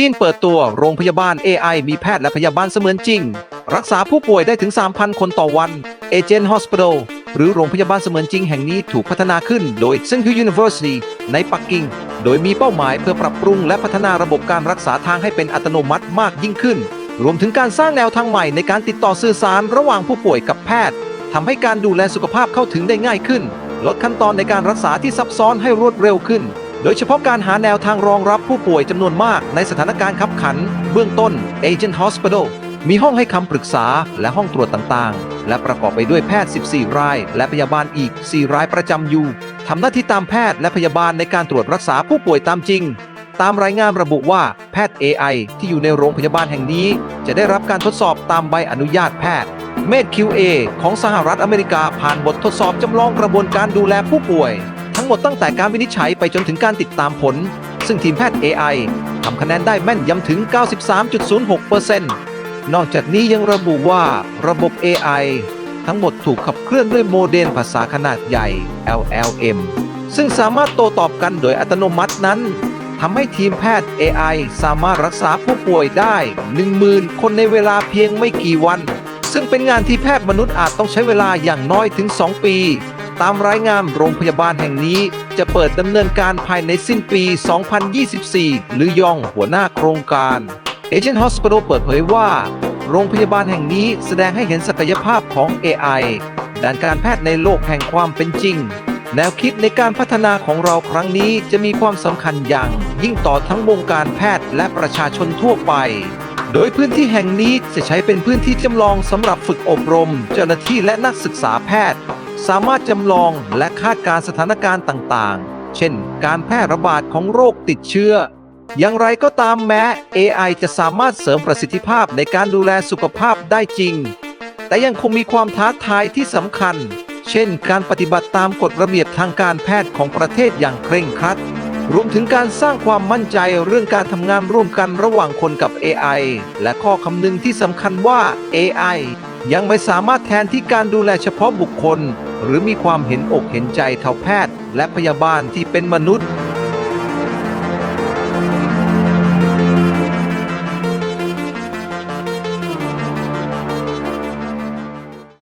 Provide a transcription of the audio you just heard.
จีนเปิดตัวโรงพยาบาล AI มีแพทย์และพยาบาลเสมือนจริง รักษาผู้ป่วยได้ถึง 3,000 คนต่อวัน Agent Hospital หรือโรงพยาบาลเสมือนจริงแห่งนี้ถูกพัฒนาขึ้นโดย Tsinghua University ในปักกิ่ง โดยมีเป้าหมายเพื่อปรับปรุงและพัฒนาระบบการรักษาทางให้เป็นอัตโนมัติมากยิ่งขึ้น รวมถึงการสร้างแนวทางใหม่ในการติดต่อสื่อสารระหว่างผู้ป่วยกับแพทย์ทำให้การดูแลสุขภาพเข้าถึงได้ง่ายขึ้น ลดขั้นตอนในการรักษาที่ซับซ้อนให้รวดเร็วขึ้น โดยเฉพาะการหาแนวทางรองรับผู้ป่วยจำนวนมากในสถานการณ์ขับขัน เบื้องต้น Agent Hospital มีห้องให้คำปรึกษาและห้องตรวจต่างๆ และประกอบไปด้วยแพทย์ 14 ราย และพยาบาลอีก 4 รายประจำอยู่ทำหน้าที่ตามแพทย์และพยาบาลในการตรวจรักษาผู้ป่วยตามจริง ตามรายงานระบุว่าแพทย์ AI ที่อยู่ในโรงพยาบาลแห่งนี้ จะได้รับการทดสอบตามใบอนุญาตแพทย์ Med QA ของสหรัฐอเมริกาผ่านบททดสอบจำลองกระบวนการดูแลผู้ป่วย ทั้งหมดตั้งแต่การวินิจฉัยไปจนถึงการติดตามผล ซึ่งทีมแพทย์ AI ทำคะแนนได้แม่นยำถึง 93.06%นอกจากนี้ยังระบุว่าระบบ AI ทั้งหมดถูกขับเคลื่อนด้วยโมเดลภาษาขนาดใหญ่ LLM ซึ่งสามารถโตตอบกันโดยอัตโนมัตินั้นทำให้ทีมแพทย์ AI สามารถรักษาผู้ป่วยได้ 10,000 คนในเวลาเพียงไม่กี่วัน ซึ่งเป็นงานที่แพทย์มนุษย์อาจต้องใช้เวลาอย่างน้อยถึง 2 ปี ตามรายงานโรงพยาบาลแห่งนี้ จะเปิดดำเนินการภายในสิ้นปี 2024 หรือยองหัวหน้าโครงการ Agent Hospital เปิดเผยว่า โรงพยาบาลแห่งนี้แสดงให้เห็นศักยภาพของ AI ด้านการแพทย์ในโลกแห่งความเป็นจริง แนวคิดในการพัฒนาของเราครั้งนี้จะมีความสำคัญอย่าง ยิ่งต่อทั้งวงการแพทย์และประชาชนทั่วไป โดยพื้นที่แห่งนี้จะใช้เป็นพื้นที่จำลองสำหรับฝึกอบรม เจ้าหน้าที่และนักศึกษาแพทย์ สามารถจำลองและคาดการสถานการณ์ต่างๆ เช่น การแพร่ระบาดของโรคติดเชื้อ อย่างไรก็ตามแม้ AI จะสามารถเสริมประสิทธิภาพในการดูแลสุขภาพได้จริง แต่ยังคงมีความท้าทายที่สำคัญ เช่น การปฏิบัติตามกฎระเบียบทางการแพทย์ของประเทศอย่างเคร่งครัด รวมถึงการสร้างความมั่นใจเรื่องการทำงานร่วมกันระหว่างคนกับ AI และข้อคำนึงที่สำคัญว่า AI ยังไม่สามารถแทนที่การดูแลเฉพาะบุคคล หรือมีความเห็นอกเห็นใจเท่าแพทย์และพยาบาลที่เป็นมนุษย์